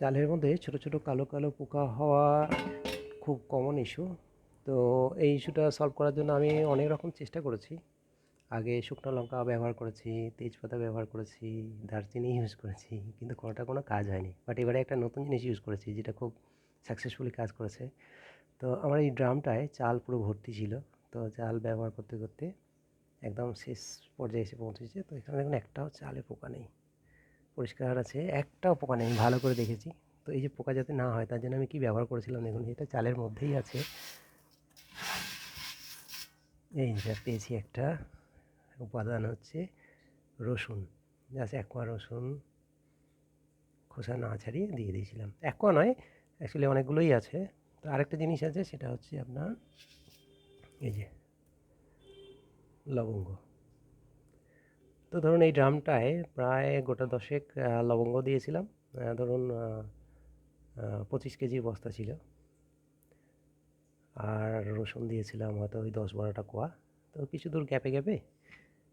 চালের মধ্যে ছোট ছোট কালো কালো পোকা হওয়া খুব কমন ইস্যু তো এই ইস্যুটা সলভ করার জন্য আমি অনেক রকম চেষ্টা করেছি। আগে শুকনো লঙ্কা ব্যবহার করেছি, তেজপাতা ব্যবহার করেছি, দারচিনি ইউজ করেছি, কিন্তু কোনোটা কোনো কাজ হয়নি। বাট এবারে একটা নতুন জিনিস ইউজ করেছি, যেটা খুব সাকসেসফুলি কাজ করেছে। তো আমার এই ড্রামটায় চাল পুরো ভর্তি ছিল। তো চাল ব্যবহার করতে করতে একদম শেষ পর্যায়ে এসে পৌঁছেছে। তো এখানে দেখুন একটাও চালে পোকা নেই। পরিষ্কার আছে একটাও পোকা নেই, আমি ভালো করে দেখেছি। তো এই যে পোকা যাতে না হয়, তার জন্য আমি কি ব্যবহার করেছিলাম দেখুন, এটা চালের মধ্যেই আছে। এই যে পেয়েছি একটা, উপাদান হচ্ছে রসুন। জাস্ট এক কোয়া রসুন, খোসা না ছাড়িয়ে দিয়ে দিয়েছিলাম। এক কোয়া নয় অ্যাকচুয়ালি অনেকগুলোই আছে। তো আরেকটা জিনিস আছে, সেটা হচ্ছে আপনার এই যে লবঙ্গ। তো ধরুন এই ড্রামটায় প্রায় গোটা দশেক লবঙ্গ দিয়েছিলাম। ধরুন পঁচিশ কেজির বস্তা ছিল। আর রসুন দিয়েছিলাম হয়তো ওই দশ বারোটা কোয়া। তো কিছু দূর গ্যাপে গ্যাপে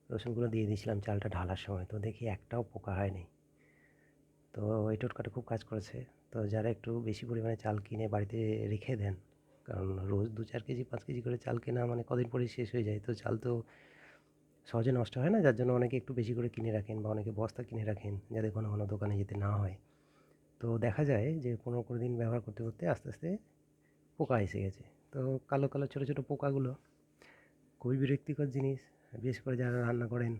রসুনগুলো দিয়ে দিয়েছিলাম চালটা ঢালার সময়। তো দেখি একটাও পোকা হয়নি। তো এই টোটকাটা খুব কাজ করেছে। তো যারা একটু বেশি পরিমাণে চাল কিনে বাড়িতে রেখে দেন, কারণ রোজ দু চার কেজি, পাঁচ কেজি করে চাল কেনা মানে কদিন পরেই শেষ হয়ে যায়। তো চাল তো সহজে নষ্ট হয় না, যার জন্য অনেকে একটু বেশি করে কিনে রাখেন বা অনেকে বস্তা কিনে রাখেন যাতে ঘন ঘন দোকানে যেতে না হয়। তো দেখা যায় যে কোনো কোনো দিন ব্যবহার করতে করতে আস্তে আস্তে পোকা এসে গেছে। তো কালো কালো, ছোটো ছোটো পোকাগুলো খুবই বিরক্তিকর জিনিস। বিশেষ করে যারা রান্না করেন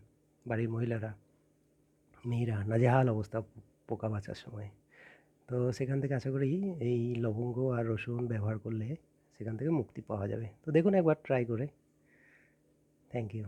বাড়ির মহিলারা, মেয়েরা, নাজেহাল অবস্থা পোকা বাঁচার সময়। তো সেখান থেকে আশা করি এই লবঙ্গ আর রসুন ব্যবহার করলে সেখান থেকে মুক্তি পাওয়া যাবে। তো দেখুন একবার, ট্রাই করে। Thank you.